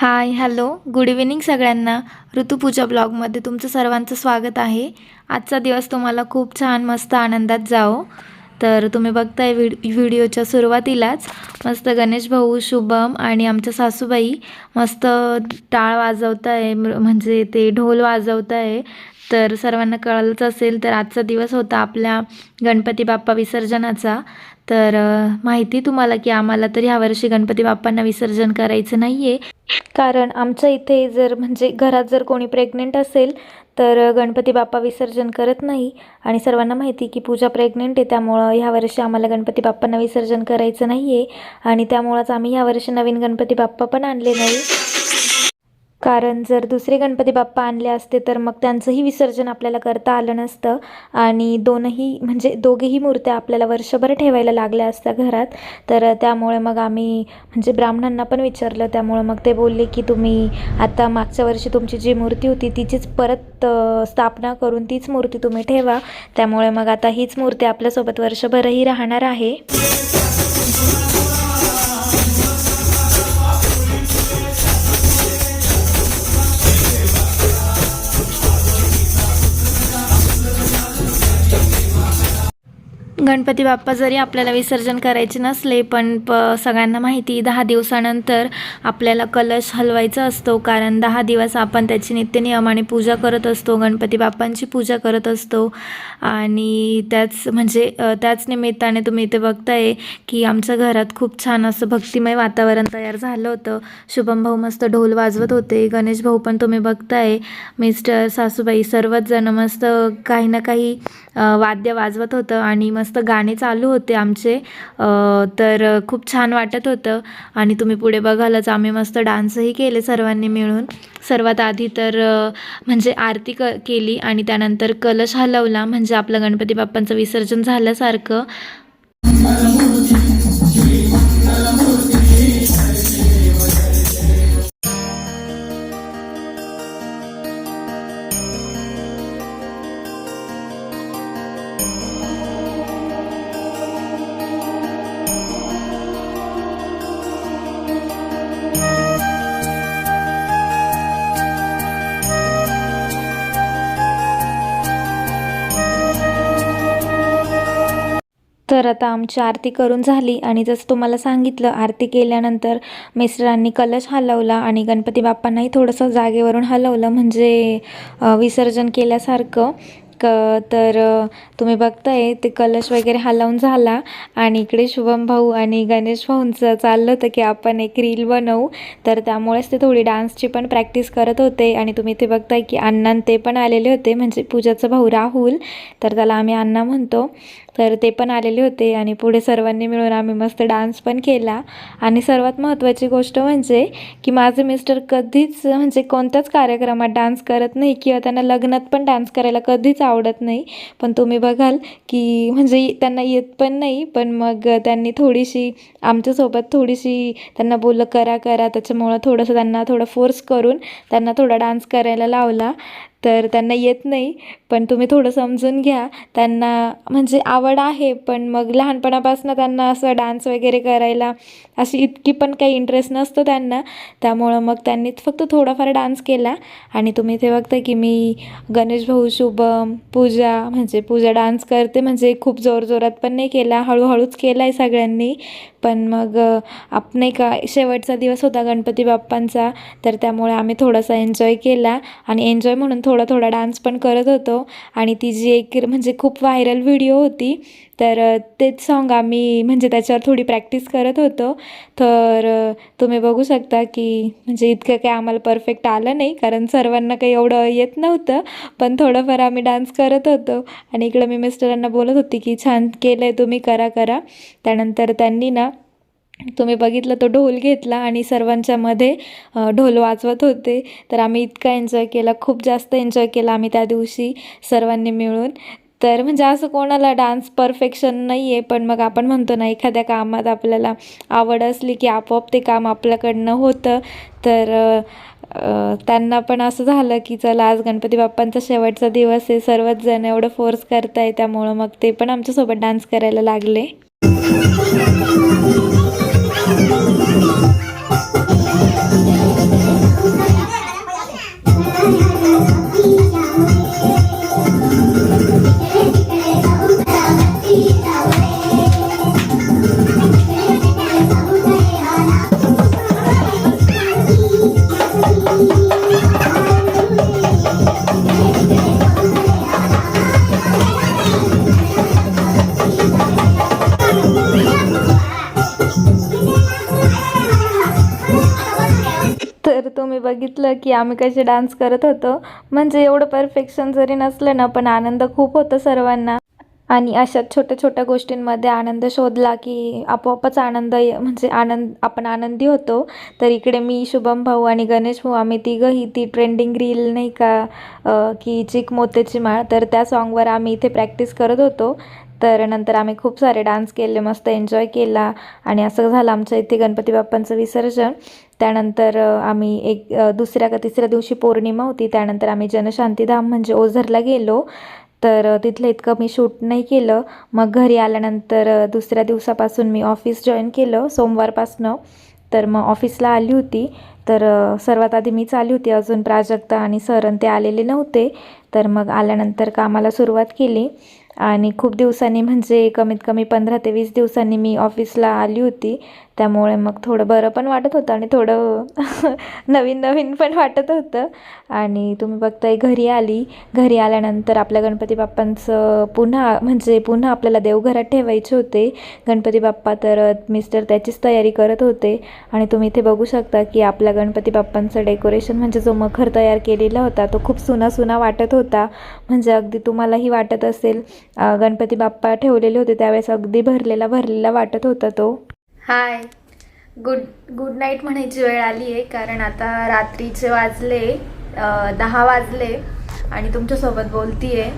Hi hello good evening सगळ्यांना. ऋतुपूजा ब्लॉगमध्ये तुमचं सर्वांचं स्वागत आहे. आजचा दिवस तुम्हाला खूप छान मस्त आनंदात जाओ तर तुम्ही बघताय व्हिड व्हिडिओच्या सुरुवातीलाच मस्त गणेश भाऊ शुभम आणि आमच्या सासूबाई मस्त टाळ वाजवत आहे म्हणजे ते ढोल वाजवत आहे तर सर्वांना कळलंच असेल तर आजचा दिवस होता आपल्या गणपती बाप्पा विसर्जनाचा. तर माहिती तुम्हाला की आम्हाला तर ह्यावर्षी गणपती बाप्पांना विसर्जन करायचं नाही आहे कारण आमच्या इथे जर म्हणजे घरात जर कोणी प्रेग्नेंट असेल तर गणपती बाप्पा विसर्जन करत नाही. आणि सर्वांना माहिती की पूजा प्रेग्नेंट आहे त्यामुळं ह्यावर्षी आम्हाला गणपती बाप्पांना विसर्जन करायचं नाही आहे आणि त्यामुळंच आम्ही ह्यावर्षी नवीन गणपती बाप्पा पण आणले नाही. कारण जर दुसरे गणपती बाप्पा आणले असते तर मग त्यांचंही विसर्जन आपल्याला करता आलं नसतं. आणि दोनही म्हणजे दोघेही मूर्त्या आपल्याला वर्षभर ठेवायला लागल्या असत्या घरात. तर त्यामुळे मग आम्ही म्हणजे ब्राह्मणांना पण विचारलं. त्यामुळे मग ते बोलले की तुम्ही आता मागच्या वर्षी तुमची जी मूर्ती होती तिचीच परत स्थापना करून तीच मूर्ती तुम्ही ठेवा. त्यामुळे मग आता हीच मूर्ती आपल्यासोबत वर्षभरही राहणार आहे. गणपती बाप्पा जरी आपल्याला विसर्जन करायचे नसले पण प सगळ्यांना माहिती दहा दिवसानंतर आपल्याला कलश हलवायचा असतो. कारण दहा दिवस आपण त्याची नित्यनियमाने पूजा करत असतो. गणपती बाप्पांची पूजा करत असतो. आणि त्याच म्हणजे त्याच निमित्ताने तुम्ही इथे बघताय की आमच्या घरात खूप छान असं भक्तिमय वातावरण तयार झालं होतं. शुभम भाऊ मस्त ढोल वाजवत होते. गणेश भाऊ पण तुम्ही बघताय. मिस्टर सासूबाई सर्वच जण मस्त काही ना काही वाद्य वाजवत होतं. आणि मस्त गाणे चालू होते आमचे. तर खूप छान वाटत होतं. आणि तुम्ही पुढे बघालच आम्ही मस्त डान्सही केले सर्वांनी मिळून. सर्वात आधी तर म्हणजे आरती क केली आणि त्यानंतर कलश हलवला म्हणजे आपलं गणपती बाप्पांचं विसर्जन झाल्यासारखं. तर आता आमची आरती करून झाली आणि जसं तुम्हाला सांगितलं आरती केल्यानंतर मिस्टरांनी कलश हलवला आणि गणपती बाप्पांनाही थोडंसं जागेवरून हलवलं म्हणजे विसर्जन केल्यासारखं. क तर तुम्ही बघताय ते कलश वगैरे हलवून झाला आणि इकडे शुभम भाऊ आणि गणेश भाऊंचं चाललं होतं की आपण एक रील बनवू. तर त्यामुळेच ते थोडी डान्सची पण प्रॅक्टिस करत होते आणि तुम्ही ते बघताय की अण्णा ते पण आलेले होते म्हणजे पूजाचं भाऊ राहुल. तर त्याला आम्ही अण्णा म्हणतो. तर ते पण आलेले होते आणि पुढे सर्वांनी मिळून आम्ही मस्त डान्स पण केला. आणि सर्वात महत्त्वाची गोष्ट म्हणजे की माझे मिस्टर कधीच म्हणजे कोणत्याच कार्यक्रमात डान्स करत नाही किंवा त्यांना लग्नात पण डान्स करायला कधीच आवडत नाही. पण तुम्ही बघाल की म्हणजे त्यांना येत पण नाही पण मग त्यांनी थोडीशी आमच्यासोबत थोडीशी त्यांना बोललं करा करा. त्याच्यामुळं थोडंसं त्यांना थोडं फोर्स करून त्यांना थोडा डान्स करायला लावला. तर त्यांना येत नाही. पण तुम्ही थोडं समजून घ्या. त्यांना म्हणजे आवड आहे पण मग लहानपणापासून त्यांना असं डान्स वगैरे करायला अशी इतकी पण काही इंटरेस्ट नसतो त्यांना. त्यामुळं मग त्यांनी फक्त थोडाफार डान्स केला. आणि तुम्ही ते बघता की मी गणेश भाऊ शुभम पूजा म्हणजे पूजा डान्स करते. म्हणजे खूप जोरजोरात पण नाही केला. हळूहळूच केला आहे सगळ्यांनी. पण मग आपण आप नाही का शेवटचा दिवस होता गणपती बाप्पांचा. तर त्यामुळे आम्ही थोडासा एन्जॉय केला. आणि एन्जॉय म्हणून थोडा थोडा डान्स पण करत होतो. आणि ती जी एक म्हणजे खूप व्हायरल व्हिडिओ होती तर तेच सॉन्ग आम्ही म्हणजे त्याच्यावर थोडी प्रॅक्टिस करत होतो. तर तुम्ही बघू शकता की म्हणजे इतकं काही आम्हाला परफेक्ट आलं नाही कारण सर्वांना काही एवढं येत नव्हतं. पण थोडंफार आम्ही डान्स करत होतो. आणि इकडं मी मिस्टरांना बोलत होती की छान केलं आहे तुम्ही करा करा. त्यानंतर त्यांनी ना तुम्ही बघितलं तो ढोल घेतला आणि सर्वांच्या मध्ये ढोल वाजवत होते. तर आम्ही इतका एन्जॉय केला खूप जास्त एन्जॉय केला आम्ही त्या दिवशी सर्वांनी मिळून. तर म्हणजे असं कोणाला डान्स परफेक्शन नाही आहे पण मग आपण म्हणतो ना एखाद्या कामात आपल्याला आवड असली की आपोआप ते काम आपल्याकडनं होतं. तर त्यांना पण असं झालं की चला आज गणपती बाप्पांचा शेवटचा दिवस आहे. सर्वच जण एवढं फोर्स करताय त्यामुळं मग ते पण आमच्यासोबत डान्स करायला लागले. बघितलं की आम्ही कसे डान्स करत होतो. म्हणजे एवढं परफेक्शन जरी नसलं ना पण आनंद खूप होतं सर्वांना. आणि अशाच छोट्या छोट्या गोष्टींमध्ये आनंद शोधला की आपोआपच आनंद ये- म्हणजे आनंद आपण आनंदी होतो. तर इकडे मी शुभम भाऊ आणि गणेश भाऊ आम्ही तिघंही ती ट्रेंडिंग रील नाही का की चिक मोत्याची माळ तर त्या सॉन्गवर आम्ही इथे प्रॅक्टिस करत होतो. तर नंतर आम्ही खूप सारे डान्स केले मस्त एन्जॉय केला आणि असं झालं आमच्या इथे गणपती बाप्पांचं विसर्जन. त्यानंतर आम्ही एक दुसऱ्या का तिसऱ्या दिवशी पौर्णिमा होती त्यानंतर आम्ही जनशांतीधाम म्हणजे ओझरला गेलो. तर तिथलं इतकं मी शूट नाही केलं. मग घरी आल्यानंतर दुसऱ्या दिवसापासून मी ऑफिस जॉईन केलं सोमवारपासनं. तर मग ऑफिसला आली होती. तर सर्वात आधी मीच आली होती अजून प्राजक्ता आणि सरन ते आलेले नव्हते. तर मग आल्यानंतर कामाला सुरुवात केली. आणि खूप दिवसांनी म्हणजे कमीत कमी पंधरा ते वीस दिवसांनी मी ऑफिसला आली होती. त्यामुळे मग थोडं बरं पण वाटत होतं आणि थोडं नवीन नवीन पण वाटत होतं. आणि तुम्ही बघताय घरी आली. घरी आल्यानंतर आपल्या गणपती बाप्पांचं पुन्हा म्हणजे पुन्हा आपल्याला देवघरात ठेवायचे होते. गणपती बाप्पा तर मिस्टर त्याचीच तयारी करत होते. आणि तुम्ही इथे बघू शकता की आपल्या गणपती बाप्पांचं डेकोरेशन म्हणजे जो मखर तयार केलेला होता तो खूप सुना सुना वाटत होता. म्हणजे अगदी तुम्हालाही वाटत असेल. गणपती बाप्पा ठेवलेले होते त्यावेळेस अगदी भरलेला भरलेला वाटत होता तो. हाय गुड गुड नाईट म्हणायची वेळ आली आहे कारण आता रात्रीचे वाजले दहा वाजले आणि तुमच्यासोबत बोलतीये.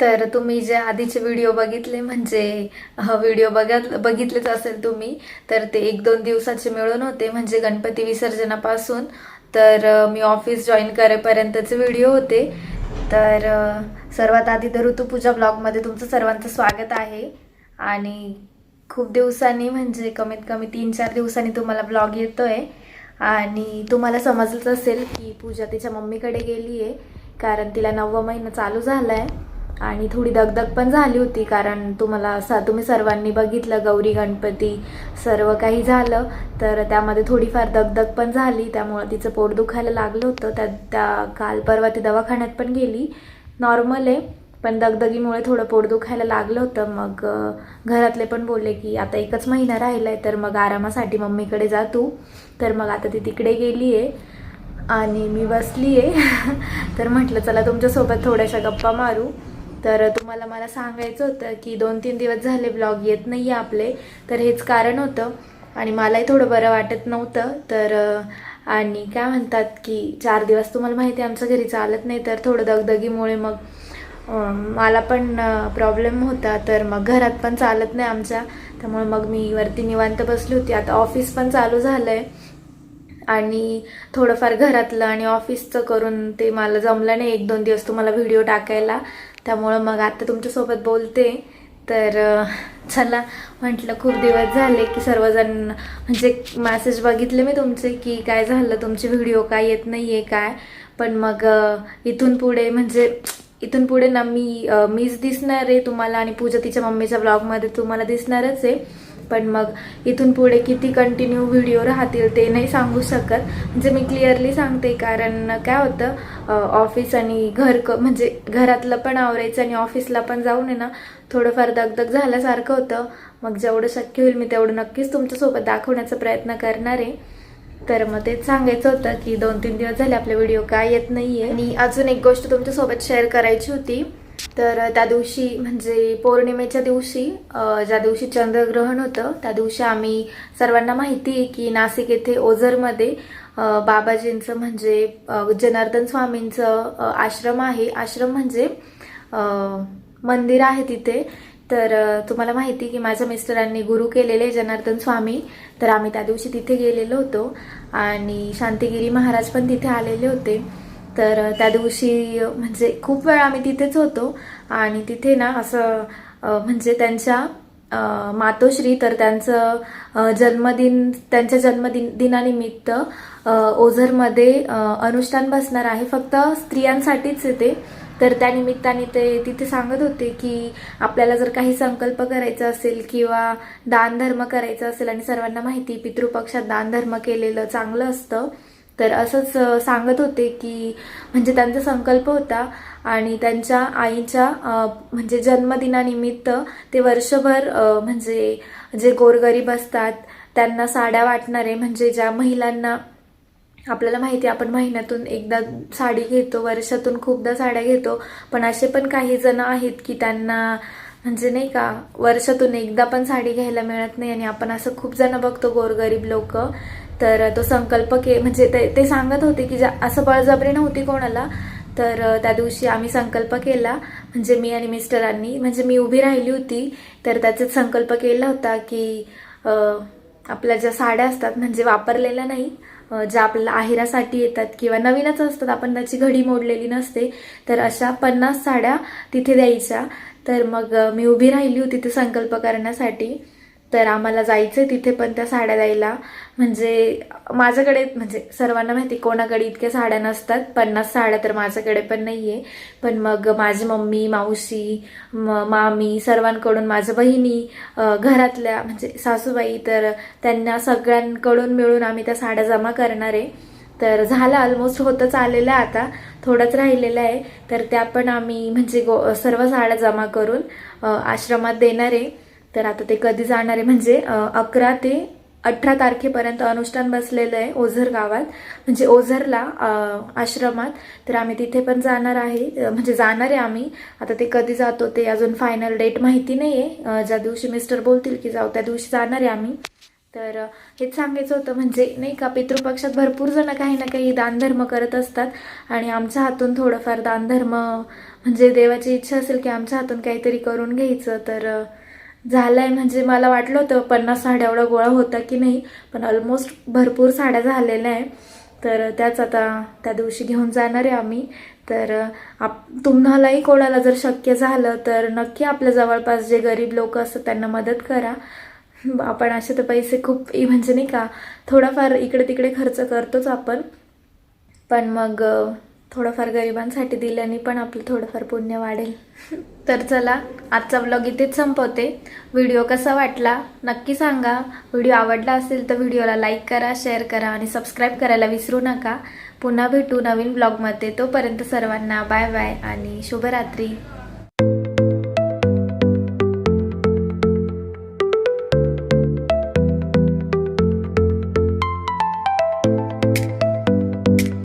तर तुम्ही जे आधीचे व्हिडिओ बघितले म्हणजे व्हिडिओ बघत बघितलेच असेल तुम्ही तर ते एक दोन दिवसाचे मिळून होते म्हणजे गणपती विसर्जनापासून. तर मी ऑफिस जॉईन करेपर्यंतचे व्हिडिओ होते. तर सर्वात आधी तर ऋतुपूजा ब्लॉगमध्ये तुमचं सर्वांचं स्वागत आहे. आणि खूप दिवसांनी म्हणजे कमीत कमी तीन चार दिवसांनी तुम्हाला ब्लॉग येतोय. आणि तुम्हाला समजलंच असेल की पूजा तिच्या मम्मीकडे गेली आहे कारण तिला नववा महिना चालू झाला आहे आणि थोडी दगदग पण झाली होती कारण तुम्हाला सा तुम्ही सर्वांनी बघितलं गौरी गणपती सर्व काही झालं. तर त्यामध्ये थोडीफार दगदग पण झाली त्यामुळं तिचं पोट दुखायला लागलं होतं. त्या त्या काल परवा ती दवाखान्यात पण गेली. नॉर्मल आहे. पण दगदगीमुळे थोडं पोट दुखायला लागलं होतं. मग घरातले पण बोलले की आता एकच महिना राहिला आहे तर मग आरामासाठी मम्मीकडे जा तू. तर मग आता ती तिकडे गेली आहे आणि मी बसली आहे तर म्हटलं चला तुमच्यासोबत थोड्याशा गप्पा मारू. तर तुम्हाला मला सांगायचं होतं की दोन तीन दिवस झाले ब्लॉग येत नाही आहे आपले. तर हेच कारण होतं. आणि मलाही थोडं बरं वाटत नव्हतं. तर आणि काय म्हणतात की चार दिवस तुम्हाला माहिती आहे आमच्या घरी चालत नाही. तर थोडं दगदगीमुळे मग मला पण प्रॉब्लेम होता. तर मग घरात पण चालत नाही आमच्या त्यामुळे मग मी वरती निवांत बसली होती. आता ऑफिस पण चालू झालं आहे आणि थोडंफार घरातलं आणि ऑफिसचं करून ते मला जमलं नाही. एक दोन दिवस तुम्हाला व्हिडिओ टाकायला. त्यामुळं मग आता तुमच्यासोबत बोलते. तर चला म्हटलं खूप दिवस झाले की सर्वजण म्हणजे मॅसेज बघितले मी तुमचे की काय झालं तुमचे व्हिडिओ काय येत नाही आहे काय? पण मग इथून पुढे म्हणजे इथून पुढे ना मी मीच दिसणार आहे तुम्हाला आणि पूजा तिच्या मम्मीच्या ब्लॉगमध्ये तुम्हाला दिसणारच आहे. पण मग इथून पुढे किती कंटिन्यू व्हिडिओ राहतील ते नाही सांगू शकत. म्हणजे मी क्लिअरली सांगते कारण काय होतं ऑफिस आणि घर क म्हणजे घरातलं पण आवरायचं आणि ऑफिसला पण जाऊन आहे ना थोडंफार दगदग झाल्यासारखं होतं. मग जेवढं शक्य होईल मी तेवढं नक्कीच तुमच्यासोबत दाखवण्याचा प्रयत्न करणार आहे. तर मग तेच सांगायचं होतं की दोन तीन दिवस झाले आपले व्हिडिओ काय येत नाहीये. आणि अजून एक गोष्ट तुमच्यासोबत शेअर करायची होती. तर त्या दिवशी म्हणजे पौर्णिमेच्या दिवशी ज्या दिवशी चंद्रग्रहण होतं त्या दिवशी आम्ही सर्वांना माहिती आहे की नाशिक येथे ओझरमध्ये बाबाजींचं म्हणजे जनार्दन स्वामींचं आश्रम आहे. आश्रम म्हणजे मंदिर आहे तिथे. तर तुम्हाला माहिती की माझ्या मिस्टरांनी गुरु केलेले जनार्दन स्वामी तर आम्ही त्या दिवशी तिथे गेलेलो होतो. आणि शांतिगिरी महाराज पण तिथे आलेले होते. तर त्या दिवशी म्हणजे खूप वेळा आम्ही तिथेच होतो. आणि तिथे ना असं म्हणजे त्यांच्या मातोश्री तर त्यांचं जन्मदिन त्यांच्या जन्मदिन दिनानिमित्त ओझरमध्ये अनुष्ठान बसणार आहे. फक्त स्त्रियांसाठीच येते ते. तर त्या निमित्ताने ते तिथे सांगत होते की आपल्याला जर काही संकल्प करायचा असेल किंवा दानधर्म करायचा असेल आणि सर्वांना माहिती पितृपक्षात दानधर्म केलेलं चांगलं असतं तर असंच सांगत होते की म्हणजे त्यांचा संकल्प होता आणि त्यांच्या आईच्या म्हणजे जन्मदिनानिमित्त ते वर्षभर म्हणजे जे गोरगरीब असतात त्यांना साड्या वाटणारे म्हणजे ज्या महिलांना आपल्याला माहिती आहे आपण महिन्यातून एकदा साडी घेतो वर्षातून खूपदा साड्या घेतो पण असे पण काही जण आहेत की त्यांना म्हणजे नाही का वर्षातून एकदा पण साडी घ्यायला मिळत नाही आणि आपण असं खूप जण बघतो गोरगरीब लोक. तर तो संकल्प के म्हणजे ते ते सांगत होते की असं बळजबरी नव्हती कोणाला. तर त्या दिवशी आम्ही संकल्प केला म्हणजे मी आणि मिस्टरांनी म्हणजे मी उभी राहिली होती तर त्याचाच संकल्प केला होता की आपल्या ज्या साड्या असतात म्हणजे वापरलेल्या नाही ज्या आपल्याला आहेरासाठी येतात किंवा नवीनच असतात आपण त्याची घडी मोडलेली नसते तर अशा पन्नास साड्या तिथे द्यायच्या. तर मग मी उभी राहिली होती ते संकल्प करण्यासाठी. तर आम्हाला जायचं आहे तिथे पण त्या साड्या द्यायला. म्हणजे माझ्याकडे म्हणजे सर्वांना माहिती कोणाकडे इतक्या साड्या नसतात. पन्नास साड्या तर माझ्याकडे पण नाही आहे पण मग माझी मम्मी मावशी म मामी सर्वांकडून माझ्या बहिणी घरातल्या म्हणजे सासूबाई तर त्यांना सगळ्यांकडून मिळून आम्ही त्या साड्या जमा करणार आहे. तर झालं ऑलमोस्ट होतच आलेलं आहे आता. थोडंच राहिलेलं आहे. तर त्या पण आम्ही म्हणजे गो सर्व साड्या जमा करून आश्रमात देणार आहे. तर आता ते कधी जाणार आहे? म्हणजे अकरा ते अठरा तारखेपर्यंत अनुष्ठान बसलेलं आहे ओझर गावात. म्हणजे ओझरला आश्रमात. तर आम्ही तिथे पण जाणार आहे. म्हणजे जाणार आहे आम्ही. आता ते कधी जातो ते अजून फायनल डेट माहिती नाही आहे ज्या दिवशी मिस्टर बोलतील की जाऊ त्या दिवशी जाणार आहे आम्ही. तर हेच सांगायचं होतं. म्हणजे नाही का पितृपक्षात भरपूर जण काही ना काही दानधर्म करत असतात. आणि आमच्या हातून थोडंफार दानधर्म म्हणजे देवाची इच्छा असेल की आमच्या हातून काहीतरी करून घ्यायचं. तर झालंय म्हणजे मला वाटलं होतं पन्नास साड्या एवढा गोळा होता की नाही पण ऑलमोस्ट भरपूर साड्या झालेल्या आहे. तर त्याच आता त्या दिवशी घेऊन जाणार आहे आम्ही. तर आप तुम्हालाही कोणाला जर शक्य झालं तर नक्की आपल्या जवळपास जे गरीब लोक असतात त्यांना मदत करा. आपण असे तर पैसे खूप म्हणजे नाही का थोडाफार इकडे तिकडे खर्च करतोच आपण. पण मग थोडंफार गरिबांसाठी दिल्याने पण आपलं थोडंफार पुण्य वाढेल. तर चला आजचा ब्लॉग इथेच संपवते. व्हिडिओ कसा वाटला नक्की सांगा. व्हिडिओ आवडला असेल तर व्हिडिओला लाईक करा शेअर करा आणि सबस्क्राईब करायला विसरू नका. पुन्हा भेटू नवीन ब्लॉगमध्ये तोपर्यंत सर्वांना बाय बाय आणि शुभरात्री.